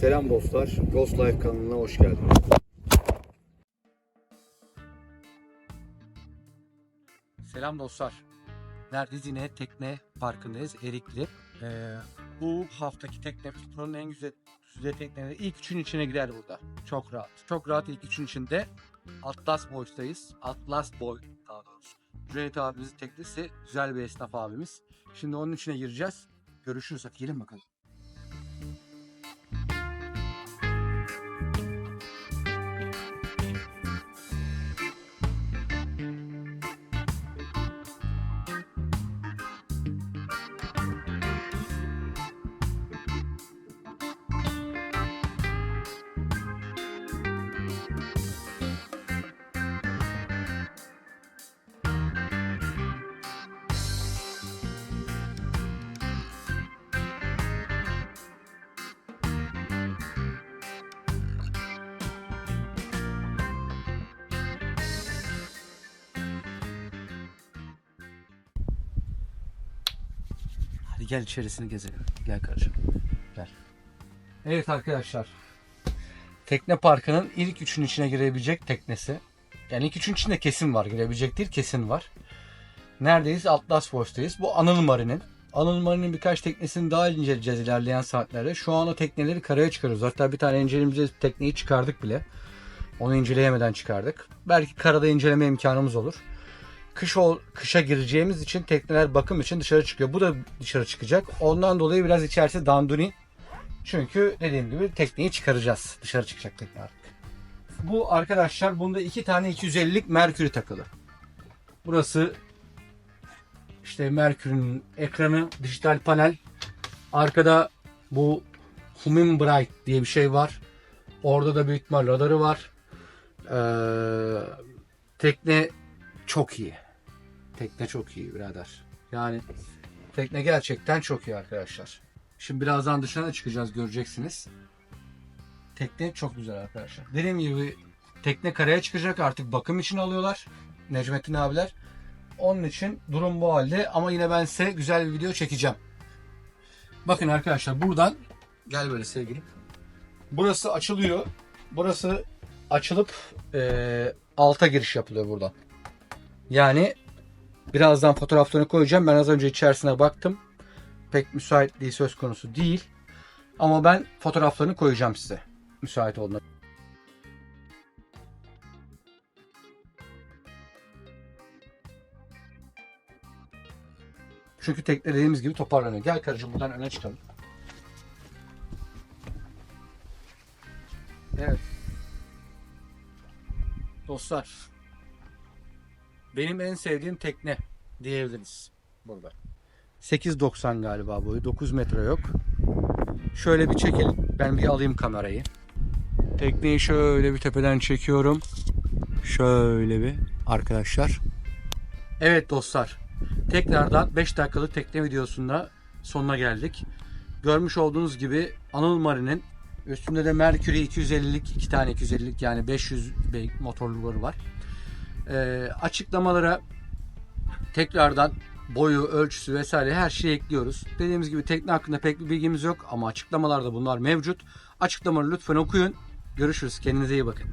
Selam dostlar. Ghost Life kanalına hoş geldiniz. Selam dostlar. Neredeyiz yine tekne parkındayız Erikli. Ee, bu haftaki tekne tutunun en güzel güzel tekneleri ilk üçün içine girer burada. Çok rahat. Çok rahat ilk üçün içinde. Atlas Boys'tayız. Atlas Boy daha doğrusu. Cüneyt abimizin teknesi güzel bir esnaf abimiz. Şimdi onun içine gireceğiz. Görüşürüz. Hadi gelin bakalım. Gel içerisini gezelim. Gel kardeşim. Gel. Evet arkadaşlar. Tekne parkının ilk üçün içine girebilecek teknesi. Yani ilk üçün içinde kesin var. Girebilecek değil kesin var. Neredeyiz? Atlas Force'tayız. Bu Anıl Mari'nin. Anıl Mari'nin birkaç teknesini daha inceleyeceğiz ilerleyen saatlerde. Şu an o tekneleri karaya çıkarıyoruz. Hatta bir tane inceleyeceğiz tekneyi çıkardık bile. Onu inceleyemeden çıkardık. Belki karada inceleme imkanımız olur. Kış ol, kışa gireceğimiz için tekneler bakım için dışarı çıkıyor. Bu da dışarı çıkacak. Ondan dolayı biraz içerisi danduni. Çünkü dediğim gibi tekneyi çıkaracağız. Dışarı çıkacak tekne artık. Bu arkadaşlar bunda iki tane 250'lik Merkür'ü takılı. Burası işte Merkür'ün ekranı, dijital panel. Arkada bu Humin Bright diye bir şey var. Orada da büyük ihtimal radarı var. Ee, tekne çok iyi. Tekne çok iyi birader. Yani tekne gerçekten çok iyi arkadaşlar. Şimdi birazdan dışarı çıkacağız göreceksiniz. Tekne çok güzel arkadaşlar. Dediğim gibi tekne karaya çıkacak artık bakım için alıyorlar. Necmettin abiler. Onun için durum bu halde ama yine ben size güzel bir video çekeceğim. Bakın arkadaşlar buradan gel böyle sevgilim. Burası açılıyor. Burası açılıp eee, alta giriş yapılıyor buradan. Yani birazdan fotoğraflarını koyacağım. Ben az önce içerisine baktım. Pek müsaitliği söz konusu değil. Ama ben fotoğraflarını koyacağım size. Müsait olduğunda. Çünkü tekne dediğimiz gibi toparlanıyor. Gel karıcığım buradan öne çıkalım. Evet. Dostlar. Benim en sevdiğim tekne diyebiliriz burada. 8.90 galiba boyu. 9 metre yok. Şöyle bir çekelim. Ben bir alayım kamerayı. Tekneyi şöyle bir tepeden çekiyorum. Şöyle bir arkadaşlar. Evet dostlar. Tekrardan 5 dakikalık tekne videosunda sonuna geldik. Görmüş olduğunuz gibi Anıl Mari'nin üstünde de Mercury 250'lik iki tane 250'lik yani 500 beygir motorluları var. Ee, açıklamalara tekrardan boyu, ölçüsü vesaire her şeyi ekliyoruz. Dediğimiz gibi tekne hakkında pek bir bilgimiz yok ama açıklamalarda bunlar mevcut. Açıklamaları lütfen okuyun. Görüşürüz. Kendinize iyi bakın.